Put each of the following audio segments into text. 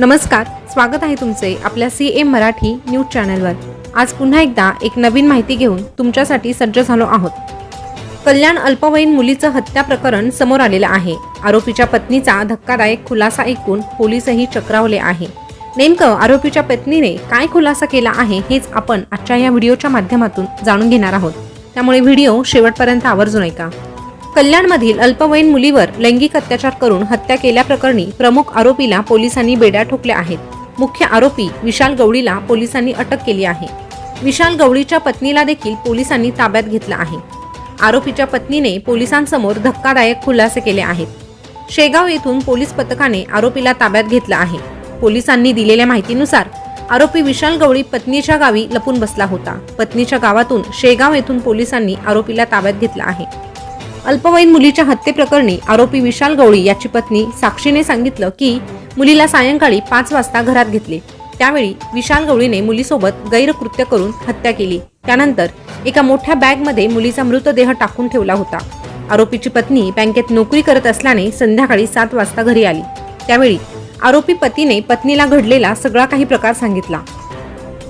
नमस्कार स्वागत आहे तुमचे आपल्या सी एम मराठी न्यूज चॅनलवर. आज पुन्हा एकदा एक नवीन माहिती घेऊन तुमच्यासाठी सज्ज झालो आहोत. कल्याण अल्पवयीन मुलीचं हत्या प्रकरण समोर आलेलं आहे. आरोपीच्या पत्नीचा धक्कादायक खुलासा ऐकून पोलीसही चक्रावले आहे. नेमकं आरोपीच्या पत्नीने काय खुलासा केला आहे हेच आपण आजच्या या व्हिडिओच्या माध्यमातून जाणून घेणार आहोत. त्यामुळे व्हिडिओ शेवटपर्यंत आवर्जून ऐका. कल्याणमधील अल्पवयीन मुलीवर लैंगिक अत्याचार करून हत्या केल्याप्रकरणी प्रमुख आरोपीला पोलिसांनी बेड्या ठोकल्या आहेत. मुख्य आरोपी विशाल गवळीला पोलिसांनी अटक केली आहे. विशाल गवळीच्या पत्नीला देखील पोलिसांनी ताब्यात घेतलं आहे. आरोपीच्या पत्नीने पोलिसांसमोर धक्कादायक खुलासे केले आहेत. शेगाव येथून पोलीस पथकाने आरोपीला ताब्यात घेतलं आहे. पोलिसांनी दिलेल्या माहितीनुसार आरोपी विशाल गवळी पत्नीच्या गावी लपून बसला होता. पत्नीच्या गावातून शेगाव येथून पोलिसांनी आरोपीला ताब्यात घेतलं आहे. अल्पवयीन मुलीच्या हत्येप्रकरणी आरोपी विशाल गवळी याची पत्नी साक्षीने सांगितलं की मुलीला सायंकाळी पाच वाजता घरात घेतले. त्यावेळी विशाल गवळीने मुलीसोबत गैरकृत्य करून हत्या केली. त्यानंतर एका मोठ्या बॅगमध्ये मुलीचा मृतदेह टाकून ठेवला होता. आरोपीची पत्नी बँकेत नोकरी करत असल्याने संध्याकाळी सात वाजता घरी आली. त्यावेळी आरोपी पतीने पत्नीला घडलेला सगळा काही प्रकार सांगितला.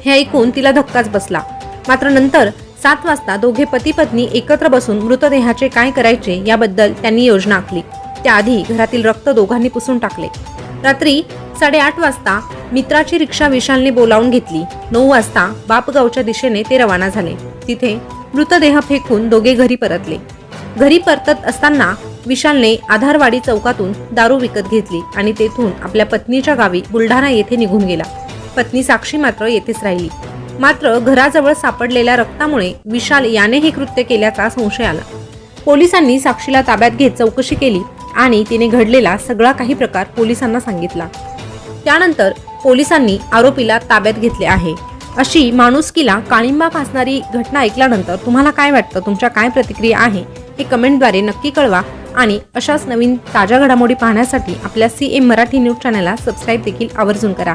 हे ऐकून तिला धक्काच बसला. मात्र नंतर सात वाजता दोघे पती पत्नी एकत्र बसून मृतदेहाचे काय करायचे याबद्दल त्यांनी योजना आखली. त्याआधी घरातील रक्त दोघांनी पुसून टाकले. रात्री साडेआठ वाजता मित्राची रिक्षा विशालने बोलावून घेतली. नऊ वाजता बापगावच्या दिशेने ते रवाना झाले. तिथे मृतदेह फेकून दोघे घरी परतले. घरी परतत असताना विशालने आधारवाडी चौकातून दारू विकत घेतली आणि तेथून आपल्या पत्नीच्या गावी बुलढाणा येथे निघून गेला. पत्नी साक्षी मात्र येथेच राहिली. मात्र घराजवळ सापडलेल्या रक्तामुळे विशाल याने हे कृत्य केल्याचा संशय आला. पोलिसांनी साक्षीला ताब्यात घेत चौकशी केली आणि तिने घडलेला सगळा काही प्रकार पोलिसांना सांगितला. त्यानंतर पोलिसांनी आरोपीला ताब्यात घेतले आहे. अशी माणुसकीला काळिंबा फासणारी घटना ऐकल्यानंतर तुम्हाला काय वाटतं? तुमच्या काय प्रतिक्रिया आहे? हे कमेंटद्वारे नक्की कळवा आणि अशाच नवीन ताज्या घडामोडी पाहण्यासाठी आपल्या सी एम मराठी न्यूज चॅनलला सबस्क्राईब देखील आवर्जून करा.